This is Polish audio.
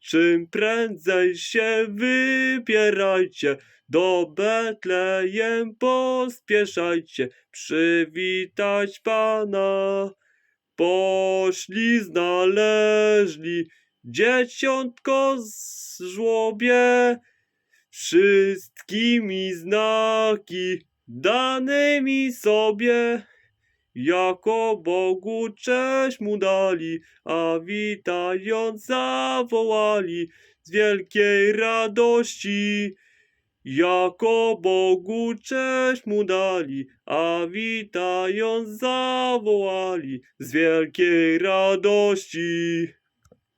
Czym prędzej się wybierajcie, do Betlejem pospieszajcie, przywitać Pana. Poszli znaleźli dzieciątko z żłobie, wszystkimi znaki danymi sobie. Jako Bogu cześć mu dali, a witając zawołali z wielkiej radości. Jako Bogu cześć mu dali, a witając zawołali z wielkiej radości.